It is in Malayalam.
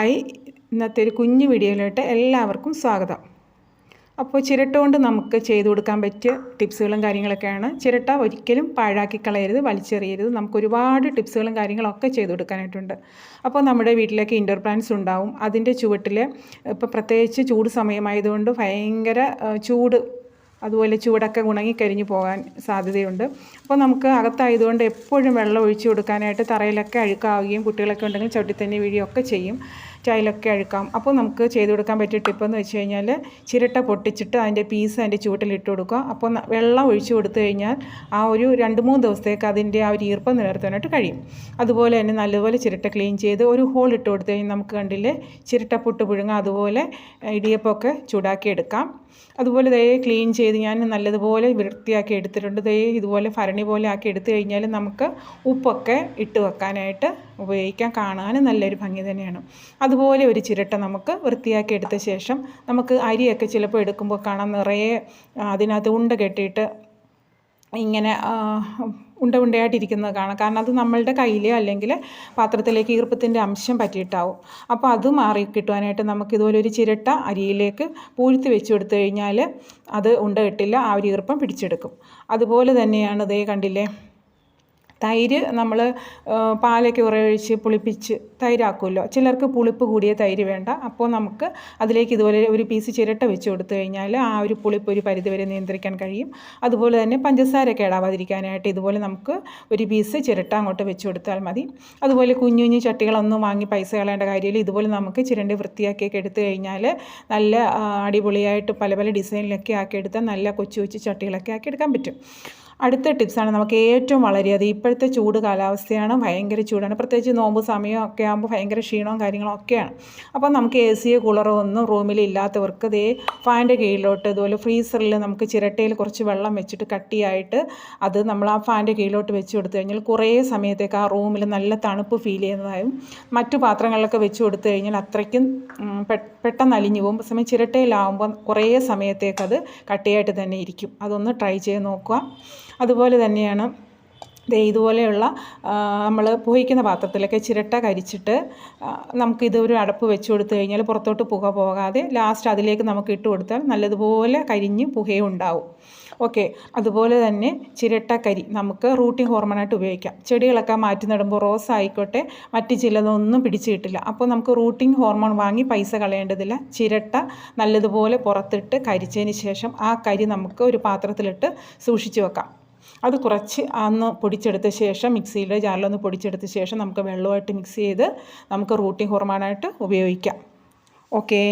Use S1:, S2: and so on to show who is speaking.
S1: ഹായ്. ഇന്നത്തെ ഒരു കുഞ്ഞു വീഡിയോയിലോട്ട് എല്ലാവർക്കും സ്വാഗതം. അപ്പോൾ ചിരട്ട കൊണ്ട് നമുക്ക് ചെയ്തു കൊടുക്കാൻ പറ്റിയ ടിപ്സുകളും കാര്യങ്ങളൊക്കെയാണ്. ചിരട്ട ഒരിക്കലും പാഴാക്കി കളയരുത് വലിച്ചെറിയരുത്. നമുക്ക് ഒരുപാട് ടിപ്സുകളും കാര്യങ്ങളൊക്കെ ചെയ്തു കൊടുക്കാനായിട്ടുണ്ട്. അപ്പോൾ നമ്മുടെ വീട്ടിലേക്ക് ഇൻഡോർ പ്ലാന്റ്സ് ഉണ്ടാവും. അതിന്റെ ചുവട്ടിൽ ഇപ്പോൾ പ്രത്യേകിച്ച് ചൂട് സമയമായതുകൊണ്ട് ഭയങ്കര ചൂട് അതുപോലെ ചൂടൊക്കെ ഉണങ്ങിക്കരിഞ്ഞ് പോകാൻ സാധ്യതയുണ്ട്. അപ്പോൾ നമുക്ക് അകത്തായതുകൊണ്ട് എപ്പോഴും വെള്ളം ഒഴിച്ചു കൊടുക്കാനായിട്ട് തറയിലൊക്കെ അഴുക്കാവുകയും കുട്ടികളൊക്കെ ഉണ്ടെങ്കിൽ ചവിട്ടി തന്നെ വീഴുകയൊക്കെ ചെയ്യും. ടൈലൊക്കെ അഴുക്കാം. അപ്പോൾ നമുക്ക് ചെയ്ത് കൊടുക്കാൻ പറ്റിയ ടിപ്പ് എന്ന് വെച്ച് കഴിഞ്ഞാൽ ചിരട്ട പൊട്ടിച്ചിട്ട് അതിന്റെ പീസ് അതിന്റെ ചുവട്ടിൽ ഇട്ട് കൊടുക്കുക. അപ്പോൾ വെള്ളം ഒഴിച്ചു കൊടുത്തു കഴിഞ്ഞാൽ ആ ഒരു രണ്ട് മൂന്ന് ദിവസത്തേക്ക് അതിന്റെ ആ ഒരു ഈർപ്പം നിലനിർത്താനായിട്ട് കഴിയും. അതുപോലെ തന്നെ നല്ലപോലെ ചിരട്ട ക്ലീൻ ചെയ്ത് ഒരു ഹോൾ ഇട്ട് കൊടുത്തു കഴിഞ്ഞാൽ നമുക്ക് കണ്ടില്ലേ ചിരട്ട പുട്ട് പുഴുങ്ങാം അതുപോലെ ഇടിയപ്പമൊക്കെ ചൂടാക്കി എടുക്കാം. അതുപോലെ ദേ ക്ലീൻ ചെയ്ത് ഞാൻ നല്ലതുപോലെ വൃത്തിയാക്കി എടുത്തിട്ടുണ്ട്. ദേ ഇതുപോലെ ഭരണി പോലെ ആക്കി എടുത്തു കഴിഞ്ഞാൽ നമുക്ക് ഉപ്പൊക്കെ ഇട്ട് വെക്കാനായിട്ട് ഉപയോഗിക്കാൻ കാണാനും നല്ലൊരു ഭംഗി തന്നെയാണ്. അതുപോലെ ഒരു ചിരട്ട നമുക്ക് വൃത്തിയാക്കി എടുത്ത ശേഷം നമുക്ക് അരിയൊക്കെ ചിലപ്പോൾ എടുക്കുമ്പോൾ കാണാൻ നിറയെ അതിനകത്ത് ഉണ്ട കെട്ടിയിട്ട് ഇങ്ങനെ ഉണ്ട ഉണ്ടയായിട്ടിരിക്കുന്നത് കാണാം. കാരണം അത് നമ്മളുടെ കയ്യിലോ അല്ലെങ്കിൽ പാത്രത്തിലേക്ക് ഈർപ്പത്തിന്റെ അംശം പറ്റിയിട്ടാവും. അപ്പോൾ അത് മാറി കിട്ടുവാനായിട്ട് നമുക്ക് ഇതുപോലെ ഒരു ചിരട്ട അരിയിലേക്ക് പൂഴ്ത്തി വെച്ച് കൊടുത്തു കഴിഞ്ഞാൽ അത് ഉണ്ട കിട്ടില്ല ആ ഒരു ഈർപ്പം പിടിച്ചെടുക്കും. അതുപോലെ തന്നെയാണ് ദേ കണ്ടില്ലേ? തൈര് നമ്മൾ പാലൊക്കെ ഉറയൊഴിച്ച് പുളിപ്പിച്ച് തൈരാക്കുമല്ലോ. ചിലർക്ക് പുളിപ്പ് കൂടിയ തൈര് വേണ്ട. അപ്പോൾ നമുക്ക് അതിലേക്ക് ഇതുപോലെ ഒരു പീസ് ചിരട്ട വെച്ച് കൊടുത്തു കഴിഞ്ഞാൽ ആ ഒരു പുളിപ്പ് ഒരു പരിധിവരെ നിയന്ത്രിക്കാൻ കഴിയും. അതുപോലെ തന്നെ പഞ്ചസാര കേടാവാതിരിക്കാനായിട്ട് ഇതുപോലെ നമുക്ക് ഒരു പീസ് ചിരട്ട അങ്ങോട്ട് വെച്ച് കൊടുത്താൽ മതി. അതുപോലെ കുഞ്ഞു കുഞ്ഞു ചട്ടികളൊന്നും വാങ്ങി പൈസ കളയേണ്ട കാര്യമില്ല. ഇതുപോലെ നമുക്ക് ചിരണ്ടി വൃത്തിയാക്കിയൊക്കെ എടുത്തു കഴിഞ്ഞാൽ നല്ല അടിപൊളിയായിട്ട് പല പല ഡിസൈനിലൊക്കെ ആക്കിയെടുത്താൽ നല്ല കൊച്ചു കൊച്ചു ചട്ടികളൊക്കെ ആക്കിയെടുക്കാൻ പറ്റും. അടുത്ത ടിപ്സാണ് നമുക്ക് ഏറ്റവും വളരെയധികം ഇപ്പോഴത്തെ ചൂട് കാലാവസ്ഥയാണ് ഭയങ്കര ചൂടാണ്. പ്രത്യേകിച്ച് നോമ്പ് സമയമൊക്കെ ആകുമ്പോൾ ഭയങ്കര ക്ഷീണവും കാര്യങ്ങളും ഒക്കെയാണ്. അപ്പോൾ നമുക്ക് എ സിയോ കൂളറോ ഒന്നും റൂമിൽ ഇല്ലാത്തവർക്ക് ദേ ഫാനിന്റെ കീഴിലോട്ട് അതുപോലെ ഫ്രീസറിൽ നമുക്ക് ചിരട്ടയിൽ കുറച്ച് വെള്ളം വെച്ചിട്ട് കട്ടിയായിട്ട് അത് നമ്മൾ ആ ഫാനിന്റെ കീഴിലോട്ട് വെച്ച് കൊടുത്തു കഴിഞ്ഞാൽ കുറേ സമയത്തേക്ക് ആ റൂമിൽ നല്ല തണുപ്പ് ഫീൽ ചെയ്യുന്നതായും മറ്റു പാത്രങ്ങളിലൊക്കെ വെച്ച് കൊടുത്തു കഴിഞ്ഞാൽ അത്രയ്ക്കും പെട്ടെന്ന് അലിഞ്ഞു പോകും. സമയം ചിരട്ടയിലാവുമ്പോൾ കുറേ സമയത്തേക്ക് അത് കട്ടിയായിട്ട് തന്നെ ഇരിക്കും. അതൊന്ന് ട്രൈ ചെയ്ത് നോക്കുക. അതുപോലെ തന്നെയാണ് ഇതുപോലെയുള്ള നമ്മൾ പുകയ്ക്കുന്ന പാത്രത്തിലൊക്കെ ചിരട്ട കരിച്ചിട്ട് നമുക്കിത് ഒരു അടപ്പ് വെച്ച് കൊടുത്തു കഴിഞ്ഞാൽ പുറത്തോട്ട് പുക പോകാതെ ലാസ്റ്റ് അതിലേക്ക് നമുക്ക് ഇട്ട് കൊടുത്താൽ നല്ലതുപോലെ കരിഞ്ഞ് പുകയും ഉണ്ടാവും. ഓക്കെ അതുപോലെ തന്നെ ചിരട്ടക്കരി നമുക്ക് റൂട്ടിംഗ് ഹോർമോണായിട്ട് ഉപയോഗിക്കാം. ചെടികളൊക്കെ മാറ്റി നടുമ്പോൾ റോസ് ആയിക്കോട്ടെ മറ്റ് ചിലതൊന്നും പിടിച്ച് കിട്ടില്ല. അപ്പോൾ നമുക്ക് റൂട്ടിങ് ഹോർമോൺ വാങ്ങി പൈസ കളയേണ്ടതില്ല. ചിരട്ട നല്ലതുപോലെ പുറത്തിട്ട് കരിച്ചതിന് ശേഷം ആ കരി നമുക്ക് ഒരു പാത്രത്തിലിട്ട് സൂക്ഷിച്ചു വെക്കാം. അത് കുറച്ച് അന്ന് പൊടിച്ചെടുത്ത ശേഷം മിക്സിയുടെ ജാറിലൊന്ന് പൊടിച്ചെടുത്ത ശേഷം നമുക്ക് വെള്ളമായിട്ട് മിക്സ് ചെയ്ത് നമുക്ക് റൂട്ടിംഗ് ഹോർമോണായിട്ട് ഉപയോഗിക്കാം. ഓക്കേ